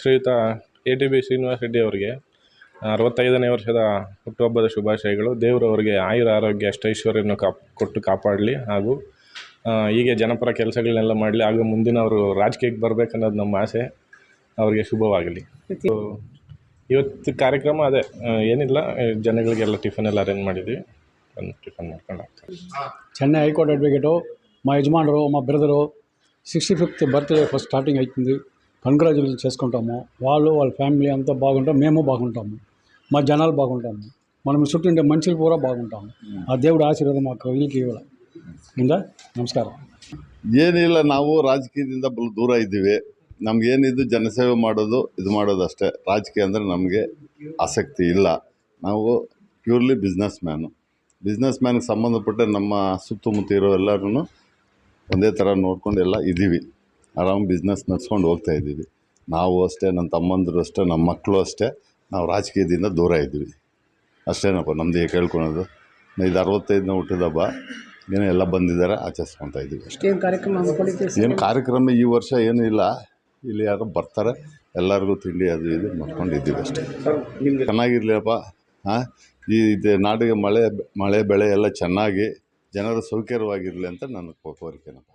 ಶ್ರೀಯುತ A T B Srinivasa Reddy ಅವರಿಗೆ ಅರವತ್ತೈದನೇ ವರ್ಷದ ಹುಟ್ಟುಹಬ್ಬದ ಶುಭಾಶಯಗಳು. ದೇವರು ಅವರಿಗೆ ಆಯುರ ಆರೋಗ್ಯ ಅಷ್ಟೈಶ್ವರ್ಯವನ್ನು ಕಾಪ್ ಕೊಟ್ಟು ಕಾಪಾಡಲಿ ಹಾಗೂ ಹೀಗೆ ಜನಪರ ಕೆಲಸಗಳನ್ನೆಲ್ಲ ಮಾಡಲಿ ಹಾಗೂ ಮುಂದಿನ ಅವರು ರಾಜಕೀಯಕ್ಕೆ ಬರಬೇಕನ್ನೋದು ನಮ್ಮ ಆಸೆ. ಅವರಿಗೆ ಶುಭವಾಗಲಿ. ಇವತ್ತು ಕಾರ್ಯಕ್ರಮ ಅದೇ ಏನಿಲ್ಲ ಜನಗಳಿಗೆಲ್ಲ ಟಿಫನ್ ಎಲ್ಲ ಅರೇಂಜ್ ಮಾಡಿದ್ವಿ. ಬಂದು ಟಿಫನ್ ಮಾಡ್ಕೊಂಡು ಹೋಗ್ತಾರೆ ಚೆನ್ನೈ ಹೈಕೋರ್ಟ್ ಅಡ್ವೊಕೇಟು ಮಾ ಯಜಮಾನರು ಮಾ brother sixty fifth birthday first starting ಆಯ್ತಿದ್ವಿ congratulation చేసుకుంటాము వాళ్ళు వాళ్ళ ఫ్యామిలీ అంతా బాగుంటాం మేము బాగుంటాము మా జనాలు బాగుంటాము మనం చుట్టూ ఉండే మనుషులు కూడా బాగుంటాము ఆ దేవుడు ఆశీర్వాదం మాకు వీళ్ళకి ఇవ్వాలి ఉందా నమస్కారం ಏನಿಲ್ಲ ನಾವು ರಾಜಕೀಯದಿಂದ ಬಲು ದೂರ ಇದ್ದೀವಿ ನಮಗೇನಿದ್ದು ಜನಸೇವೆ ಮಾಡೋದು ಇದು ಮಾಡೋದು ಅಷ್ಟೇ ರಾಜಕೀಯ ಅಂದರೆ ನಮಗೆ ಆಸಕ್ತಿ ಇಲ್ಲ ನಾವು ಪ್ಯೂರ್ಲಿ ಬಿಸ್ನೆಸ್ ಮ್ಯಾನು ಬಿಸ್ನೆಸ್ ಮ್ಯಾನ್ಗೆ ಸಂಬಂಧಪಟ್ಟ ನಮ್ಮ ಸುತ್ತಮುತ್ತ ಇರೋ ಎಲ್ಲರೂ ಒಂದೇ ಥರ ನೋಡ್ಕೊಂಡು ಎಲ್ಲ ಇದ್ದೀವಿ ಆರಾಮ್ ಬಿಸ್ನೆಸ್ ನಡ್ಸ್ಕೊಂಡು ಹೋಗ್ತಾ ಇದ್ದೀವಿ. ನಾವು ಅಷ್ಟೇ ನನ್ನ ತಮ್ಮಂದರು ಅಷ್ಟೇ ನಮ್ಮ ಮಕ್ಕಳು ಅಷ್ಟೇ ನಾವು ರಾಜಕೀಯದಿಂದ ದೂರ ಇದ್ದೀವಿ. ಅಷ್ಟೇನಪ್ಪ ನಮ್ಮದು ಕೇಳ್ಕೊಳೋದು ಇದು ಅರವತ್ತೈದನೇ ಹುಟ್ಟಿದ ಹಬ್ಬ ಏನೋ ಎಲ್ಲ ಬಂದಿದ್ದಾರೆ ಆಚರಿಸ್ಕೊತಾ ಇದ್ದೀವಿ. ಏನು ಕಾರ್ಯಕ್ರಮ ಏನು ಕಾರ್ಯಕ್ರಮ ಈ ವರ್ಷ ಏನೂ ಇಲ್ಲ. ಇಲ್ಲಿ ಯಾರೋ ಬರ್ತಾರೆ ಎಲ್ಲರಿಗೂ ತಿಂಡಿ ಅದು ಇದು ಮಾಡ್ಕೊಂಡಿದ್ದೀವಿ ಅಷ್ಟೇ. ಚೆನ್ನಾಗಿರ್ಲಿಯಪ್ಪ ಹಾಂ? ಈ ಇದು ನಾಡಿಗೆ ಮಳೆ ಮಳೆ ಬೆಳೆ ಎಲ್ಲ ಚೆನ್ನಾಗಿ ಜನರು ಸೌಕರ್ಯವಾಗಿರಲಿ ಅಂತ ನನ್ನ ಕೋರಿಕೆನಪ್ಪ.